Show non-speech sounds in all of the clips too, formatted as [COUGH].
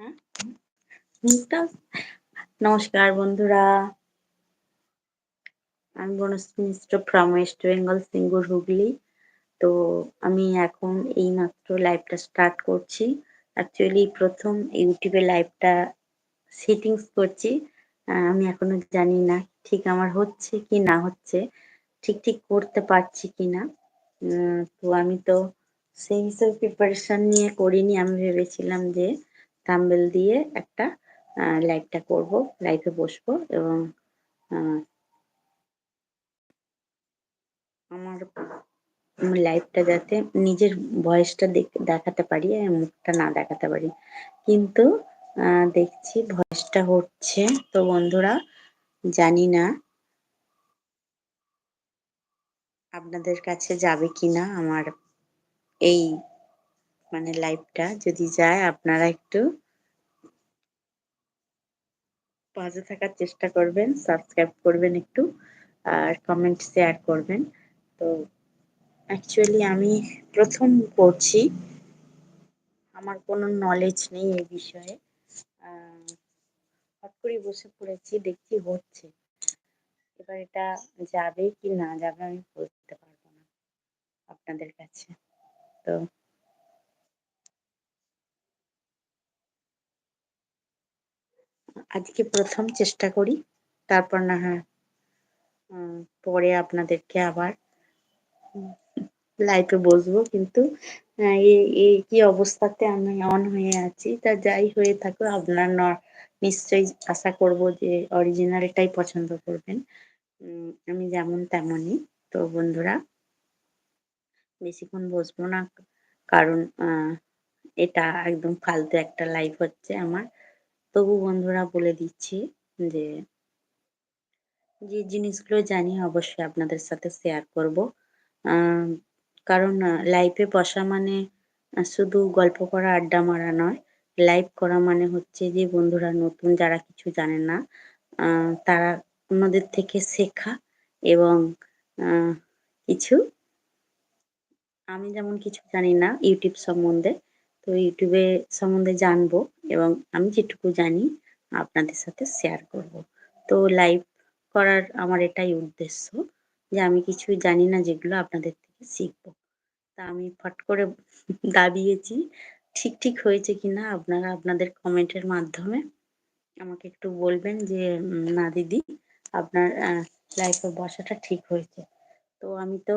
হ্যাঁ নমস্কার বন্ধুরা। আমি Banashree from West Bengal Singur Hooghly. তো, আমি এখন এই মাত্র লাইভটা স্টার্ট করছি। অ্যাকচুয়ালি প্রথম ইউটিউবে লাইভটা সেটিংস করছি। আমি এখনও জানি না ঠিক আমার হচ্ছে কি না হচ্ছে, ঠিক ঠিক করতে পারছি কি না। তো আমি তো সেই হিসেবে প্রিপারেশন নিয়ে করিনি। আমি ভেবেছিলাম যে থাম্বেল দিয়ে একটা লাইভটা করব লাইভে বসবো এবং আমার লাইভটা যাতে নিজের ভয়েসটা দেখাতে পারি আর মুখটা না দেখাতে পারি। কিন্তু দেখছি ভয়েসটা হচ্ছে, তো বন্ধুরা, জানি না আপনাদের কাছে যাবে কিনা আমার এই মানে লাইভটা যদি যায়, আপনারা একটু পাশে থাকার চেষ্টা করবেন সাবস্ক্রাইব করবেন একটু, আর কমেন্ট শেয়ার করবেন। তো অ্যাকচুয়ালি আমি প্রথম করছি। আমার কোনো নলেজ নেই এই বিষয়ে। হট করে বসে পড়েছি, দেখছি হচ্ছে। এবার এটা যাবে কি না যাবে আমি বলতে পারব না আপনাদের কাছে। তো আজকে প্রথম চেষ্টা করি, তারপর না হয় পরে আপনাদেরকে আবার লাইভে বসবো। কিন্তু এই কি অবস্থাতে আমি অন হয়ে আছি, তা যাই হয়ে থাকুক, আপনার নিশ্চয়ই আশা করব যে অরিজিনালটাই পছন্দ করবেন। আমি যেমন তেমনই। তো বন্ধুরা, বেশিক্ষণ বসবো না, কারণ এটা একদম ফালতু একটা লাইভ হচ্ছে আমার। তবু বন্ধুরা বলে দিচ্ছি যে যে জিনিসগুলো জানি অবশ্যই আপনাদের সাথে শেয়ার করব। কারণ লাইভে বসা মানে শুধু গল্প করা, আড্ডা মারা নয়। লাইভ করা মানে হচ্ছে যে, বন্ধুরা নতুন যারা কিছু জানে না তারা অন্যদের থেকে শেখা এবং কিছু। আমি যেমন কিছু জানি না, ইউটিউব সম্বন্ধে তো ইউটিউবে সম্বন্ধে জানব এবং আমি যেটুকু জানি আপনাদের সাথে শেয়ার করব। তো লাইভ করার আমার এটাই উদ্দেশ্য যে আমি কিছু জানি না যেগুলো আপনাদের থেকে শিখব। তা আমি ফট করে দাবিয়েছি, ঠিক ঠিক হয়েছে কিনা আপনারা আপনাদের কমেন্টের মাধ্যমে আমাকে একটু বলবেন যে না দিদি, আপনার লাইফে বসাটা ঠিক হয়েছে। তো আমি তো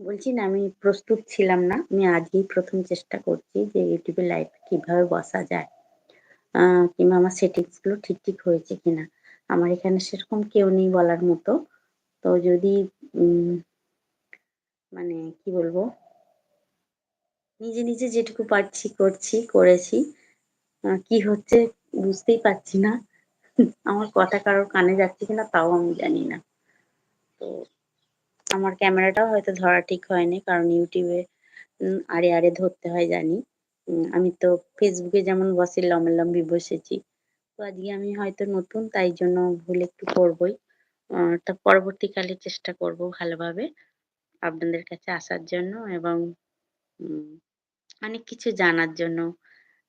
বলছি না, আমি প্রস্তুত ছিলাম না। আমি আজকেই প্রথম চেষ্টা করছি যে ইউটিউবে লাইভ কীভাবে বসা যায় কিংবা আমার সেটিংসগুলো ঠিক ঠিক হয়েছে কিনা। আমার এখানে সেরকম কেউ নেই বলার মতো। তো যদি মানে কি বলব, নিজে নিজে যেটুকু পারছি করছি, করেছি কি হচ্ছে বুঝতেই পারছি না। আমার কথা কারোর কানে যাচ্ছে কিনা তাও আমি জানি না। তো আমার ক্যামেরাটাও হয়তো ধরা ঠিক হয়নি, কারণ ইউটিউবে আড়ে আড়ে ধরতে হয় জানি। আমি তো ফেসবুকে যেমন বসে লম্বালম্বি বসেছি, তো আজকে আমি হয়তো নতুন, তাই জন্য ভুল একটু করবোই। তা পরবর্তীকালে চেষ্টা করব ভালোভাবে আপনাদের কাছে আসার জন্য এবং অনেক কিছু জানার জন্য,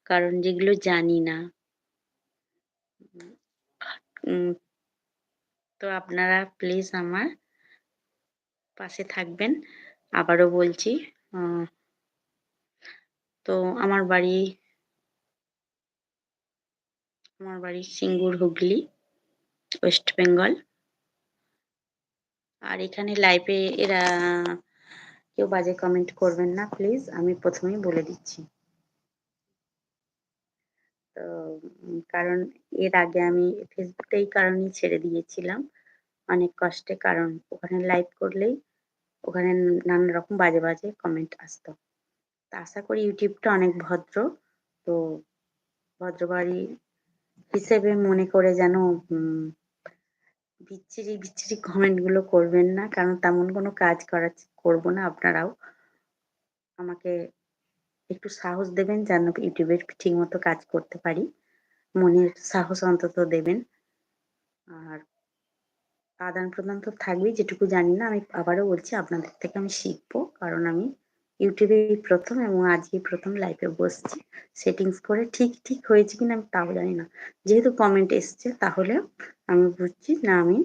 কারণ যেগুলো জানি না। তো আপনারা প্লিজ আমার পাশে থাকবেন। আবারও বলছি তো আমার বাড়ি আমার বাড়ি সিঙ্গুর হুগলি, ওয়েস্ট বেঙ্গল। আর এখানে লাইভে এরা, কেউ বাজে কমেন্ট করবেন না, প্লিজ। আমি প্রথমেই বলে দিচ্ছি। তো কারণ এর আগে আমি ফেসবুকটা এই কারণেই ছেড়ে দিয়েছিলাম। অনেক কষ্টে, কারণ ওখানে লাইভ করলেই ওখানে নানা রকম বাজে বাজে কমেন্ট আসতো। তা আশা করি ইউটিউবটা অনেক ভদ্র। তো ভদ্রবাড়ি হিসেবে মনে করে যেন বিচ্ছিরি বিচ্ছিরি কমেন্টগুলো করবেন না। কারণ তেমন কোনো কাজ করা করব না আপনারাও। আমাকে একটু সাহস দেবেন যেন ইউটিউবে ঠিক মতো কাজ করতে পারি। মনের সাহস অন্তত দেবেন। আর আদান প্রদান তো থাকবেই, যেটুকু জানি না, আমি আবারও বলছি, আপনাদের থেকে আমি শিখব। কারণ আমি ইউটিউবে প্রথম এবং আজকেই প্রথম লাইভে বসছি। সেটিংস করে ঠিক ঠিক হয়েছে কিনা আমি তাও জানি না। যেহেতু কমেন্ট এসছে, তাহলে আমি বুঝছি না, আমি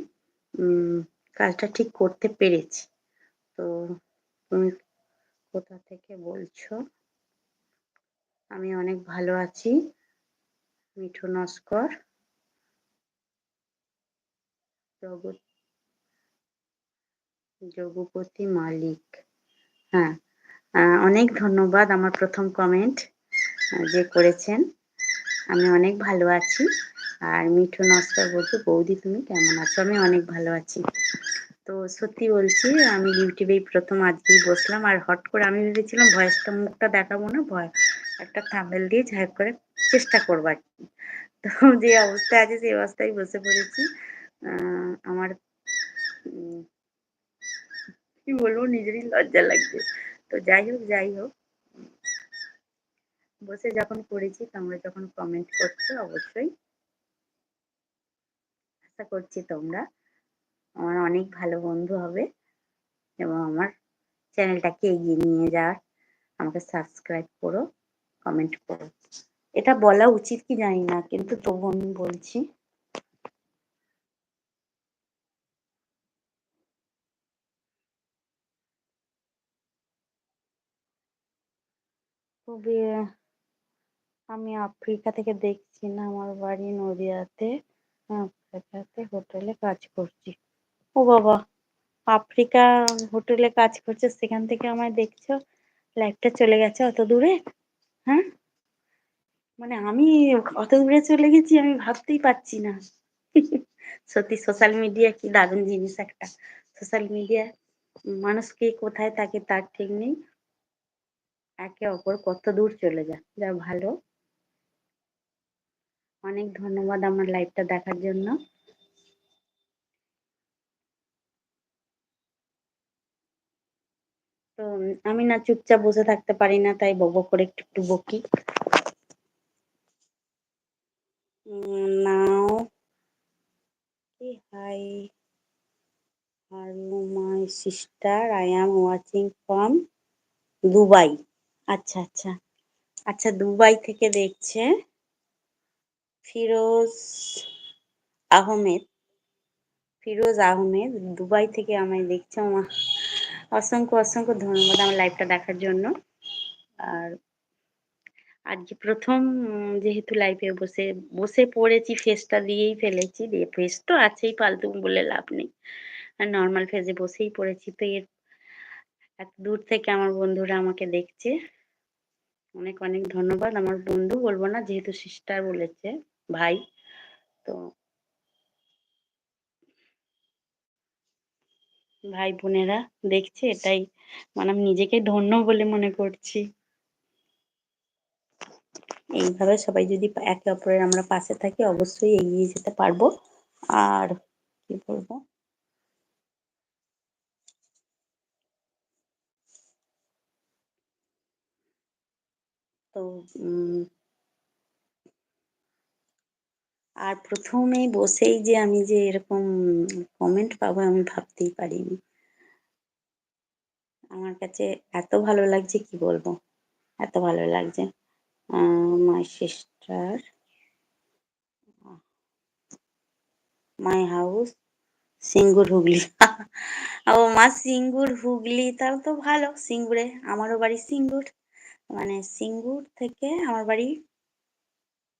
কাজটা ঠিক করতে পেরেছি। তো তুমি কোথা থেকে বলছো? আমি অনেক ভালো আছি। মিঠু নস্কর জগৎ জগুপতি মালিক। হ্যাঁ অনেক ধন্যবাদ আমার প্রথম কমেন্ট যে করেছেন। আমি অনেক ভালো আছি। আর মিঠু নস্কর বলছে, বৌদি, তুমি কেমন আছো? আমি অনেক ভালো আছি। তো সত্যি বলছি, আমি ইউটিউবেই প্রথম আজকেই বসলাম। আর হট করে আমি ভেবেছিলাম ভয়েসটা, মুখটা দেখাবো না, ভয়, একটা থাম্বেল দিয়ে ঝাইপ করে চেষ্টা করব আর কি। তো যে অবস্থায় আছে, সেই অবস্থায় বসে পড়েছি। আমার কি বলব, নিজেরই লজ্জা লাগছে। তো যাই হোক যাই হোক। বসে যখন পড়েছি, তোমরা যখন কমেন্ট করছ, অবশ্যই আশা করছি তোমরা আমার অনেক ভালো বন্ধু হবে এবং আমার চ্যানেলটাকে এগিয়ে নিয়ে যাওয়ার, আমাকে সাবস্ক্রাইব করো কমেন্ট করো। এটা বলা উচিত কি জানি না, কিন্তু তবু আমি বলছি। আমি আফ্রিকা থেকে দেখছি না, আমার বাড়ি নদিয়াতে, আফ্রিকাতে হোটেলে কাজ করছি। ও বাবা, আফ্রিকা হোটেলে কাজ করছে, সেখান থেকে আমায় দেখছ? লাইফটা চলে গেছে অত দূরে? হ্যাঁ? মানে আমি অত দূরে চলে গেছি, আমি ভাবতেই পারছি না। সত্যি সোশ্যাল মিডিয়া কি দারুণ জিনিস একটা। সোশ্যাল মিডিয়া মানুষ কে কোথায় থাকে তার ঠিক নেই। একে অপর কত দূর চলে যায়। যা ভালো। অনেক ধন্যবাদ আমার লাইভটা দেখার জন্য। তো আমি না চুপচাপ বসে থাকতে পারি না, তাই বক করে একটু একটু বকি। নাও। Hi. Hello my sister I am watching from Dubai আচ্ছা আচ্ছা। আচ্ছা দুবাই থেকে দেখছে। ফিরোজ আহমেদ। ফিরোজ আহমেদ, দুবাই থেকে আমায় দেখছে। আমা- অসংখ্য অসংখ্য ধন্যবাদ আমার লাইভটা দেখার জন্য। আর আজকে প্রথম যেহেতু লাইভে বসে বসে পড়েছি ফেসটা দিয়েই ফেলেছি। দিয়ে ফেস তো আছেই ফালতু বলে লাভ নেই। আর নর্মাল ফেজে বসেই পড়েছি। তো এর, এত দূর থেকে আমার বন্ধুরা আমাকে দেখছে। অনেক অনেক ধন্যবাদ। আমার বন্ধু বলব না, যেহেতু সিস্টার বলেছে, ভাই, তো ভাই বোনেরা দেখছে, এটাই। মানে আমি নিজেকে ধন্য বলে মনে করছি। এইভাবে সবাই যদি একে অপরের আমরা পাশে থাকি, অবশ্যই এগিয়ে যেতে পারব। আর কি বলব? তো আর প্রথমেই বসেই যে আমি যে এরকম কমেন্ট পাবো আমি ভাবতেই পারিনি। আমার কাছে এত ভালো লাগছে কি বলব? এত ভালো লাগছে। My sister my house Singur Hooghly. [LAUGHS] ও মা, সিঙ্গুর হুগলি তাহলে তো ভালো, সিঙ্গুরে, আমারও বাড়ি সিঙ্গুর। মানে সিঙ্গুর থেকে আমার বাড়ি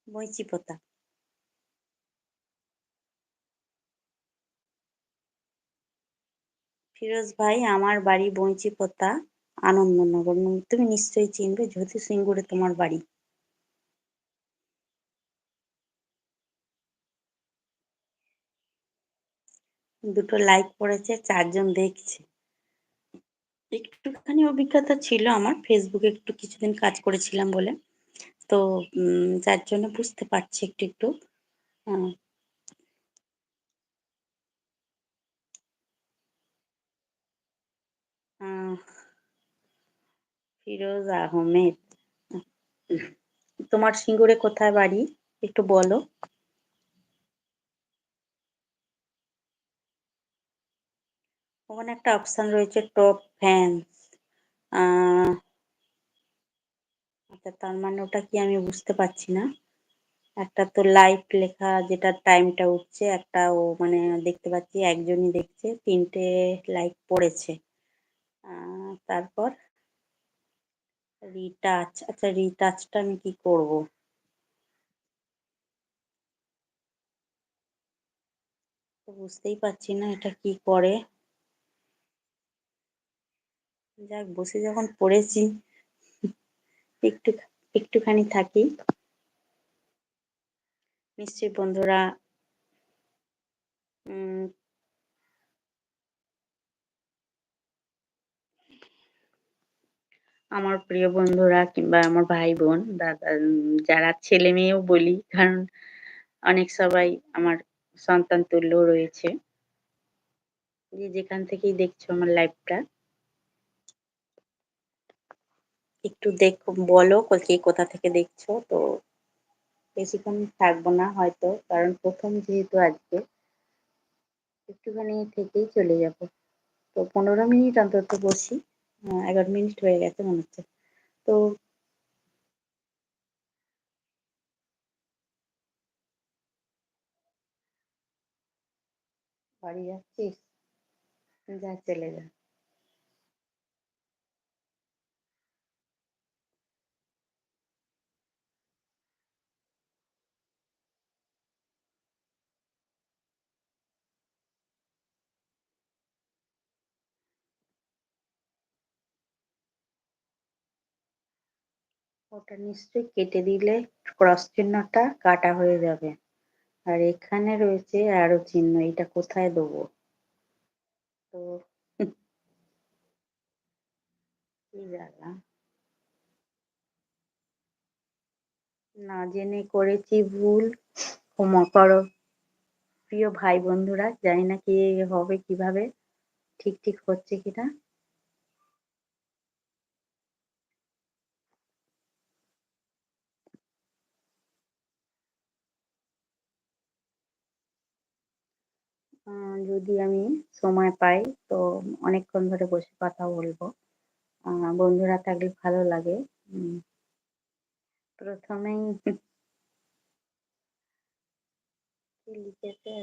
বইচিপোতা ফিরোজ ভাই, আমার বাড়ি বইচিপোতা আনন্দনগর। তুমি নিশ্চয়ই চিনবে যেহেতু সিঙ্গুরে তোমার বাড়ি। দুটো লাইক পড়েছে চারজন দেখছে। একটুখানি অভিজ্ঞতা ছিল আমার। ফেসবুকে একটু কিছুদিন কাজ করেছিলাম বলে। তো যার জন্য বুঝতে পারছি একটু একটু। আহ, ফিরোজ আহমেদ। তোমার সিঙ্গুরে কোথায় বাড়ি? একটু বলো। ওখানে একটা অপশন রয়েছে টপ ফ্যান্স আচ্ছা তার মানে ওটা কি আমি বুঝতে পারছি না। একটা তো লাইভ লেখা যেটার টাইমটা উঠছে, একটা ও মানে দেখতে পাচ্ছি একজনই দেখছে, ৩ টে লাইক পড়েছে। তারপর? রিটাচ, আচ্ছা রিটাচটা আমি কি করব? বুঝতেই পারছি না এটা কি করে? যাক বসে যখন পড়েছি একটু একটুখানি থাকি। নিশ্চয়ই বন্ধুরা আমার প্রিয় বন্ধুরা কিংবা আমার ভাই-বোন, দাদা যারা ছেলে-মেয়েও বলি কারণ অনেক সবাই আমার সন্তান তুল্য রয়েছে। যে যেখান থেকেই দেখছ আমার লাইভটা একটু দেখ, বলো কে কোথা থেকে দেখছ? তো বেশিক্ষণ থাকব না হয়তো, কারণ প্রথম যেহেতু আজকে, একটুখানি থেকেই চলে যাব। তো ১৫ মিনিট অন্তত বসি। এগারো মিনিট হয়ে গেছে মনে হচ্ছে। তো বাড়ি যাচ্ছিস? যা, চলে যা। ওটা নিশ্চয়ই কেটে দিলে ক্রস চিহ্নটা কাটা হয়ে যাবে। আর এখানে রয়েছে অ্যারো চিহ্ন। এটা কোথায় দেবো? তো! না জেনে করেছি ভুল, ক্ষমা করো। প্রিয় ভাই বন্ধুরা জানি না কি হবে কীভাবে? ঠিক, ঠিক হচ্ছে কিনা? যদি আমি সময় পাই, তো অনেকক্ষণ ধরে বসে কথা বলব। বন্ধুরা থাকলে ভালো লাগে। উম ১ম এই [LAUGHS] কি লিখেছে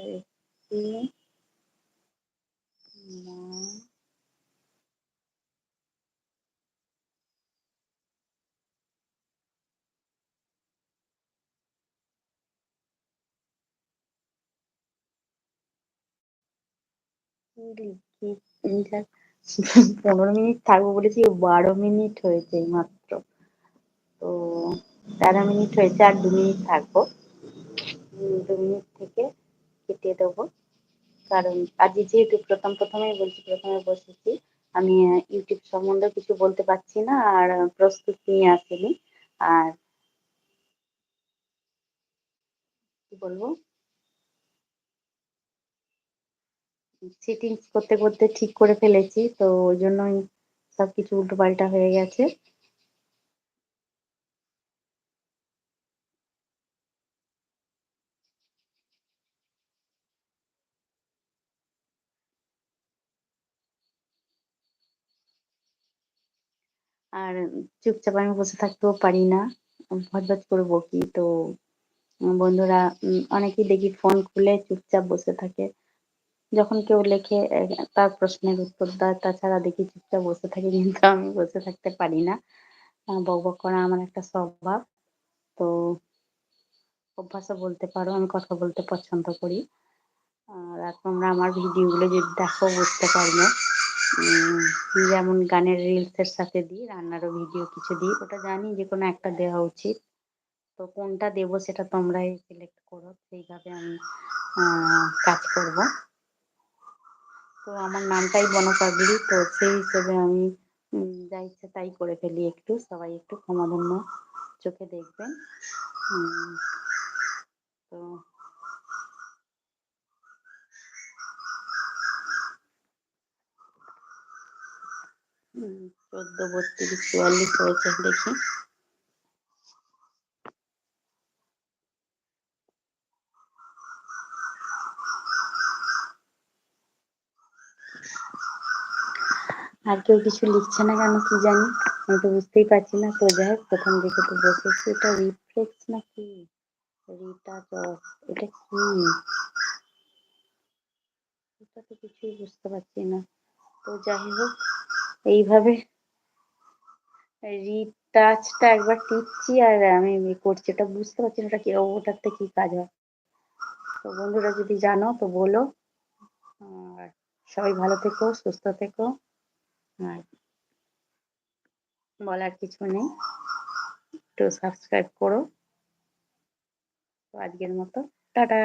১৫ [LAUGHS] মিনিট থাকব বলেছি ১২ মিনিট হয়েছে মাত্র তো ১৩ মিনিট হয়েছে আর দু মিনিট থাকব। দু মিনিট থেকে কেটে দেবো। কারণ আজকে যেহেতু ১ম, ১ম এই বলছি প্রথমে বসেছি। আমি ইউটিউব সম্বন্ধে কিছু বলতে পারছি না আর প্রস্তুতি নিয়ে আসিনি। আর কি বলব? সেটিংস করতে, করতে ঠিক করে ফেলেছি। তো ওইজন্যই সবকিছু উল্টোপাল্টা হয়ে গেছে। আর চুপচাপ আমি বসে থাকতেও পারি না। ভজ, ভজ করে বকি। তো বন্ধুরা অনেকেই দেখি ফোন খুলে চুপচাপ বসে থাকে। যখন কেউ লেখে তার প্রশ্নের উত্তর দেয়। তাছাড়া দেখি চুপচাপ বসে থাকি কিন্তু আমি বসে থাকতে পারি না। আ বকবক করা আমার একটা স্বভাব। তো অভ্যাসও বলতে পারো। আমি কথা বলতে পছন্দ করি। আর তোমরা আমার ভিডিওগুলো যদি দেখো বুঝতে পারবে। যেমন গানের রিলসের সাথে দিই, রান্নারও ভিডিও কিছু দিই। ওটা জানি যে কোনো একটা দেওয়া উচিত। তো কোনটা দেবো সেটা তোমরাই সিলেক্ট করো। সেইভাবে আমি কাজ করব। তো আমার নামটাই বনপাগলি। তো সেই হিসেবে আমি যা ইচ্ছা তাই করে ফেলি একটু। সবাই একটু ক্ষমাগুণ্য চোখে দেখবেন। তো ১৪, ৩২, ৪৪ হয়েছে দেখি। আর কেউ কিছু লিখছে না কেন কি জানি? আমি তো বুঝতেই পারছি না। তো যাই প্রথম দিকে তো বসেছি। এটা রিফ্লেক্স নাকি? রিটা জস এটা কি? এটা তো কিছুই বুঝতে পারছি না। তো যাই হোক, এইভাবে রিটাচটা একবার টিপছি আর আমি করছি। ওটা বুঝতে পারছি না, ওটা কি ওটাতে কি কাজ হয়? তো বন্ধুরা যদি জানো তো বলো। আর সবাই ভালো থেকো, সুস্থ থেকো। আর বলার কিছু নেই। একটু সাবস্ক্রাইব করো। আজকের মতো। টাটা।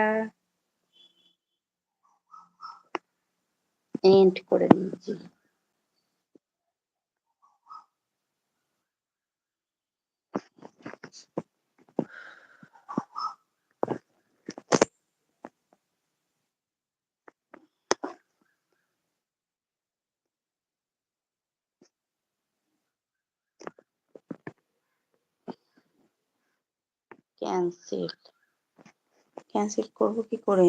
এন্ড করে দিয়েছি ক্যান্সেল ক্যান্সেল করব কি করে?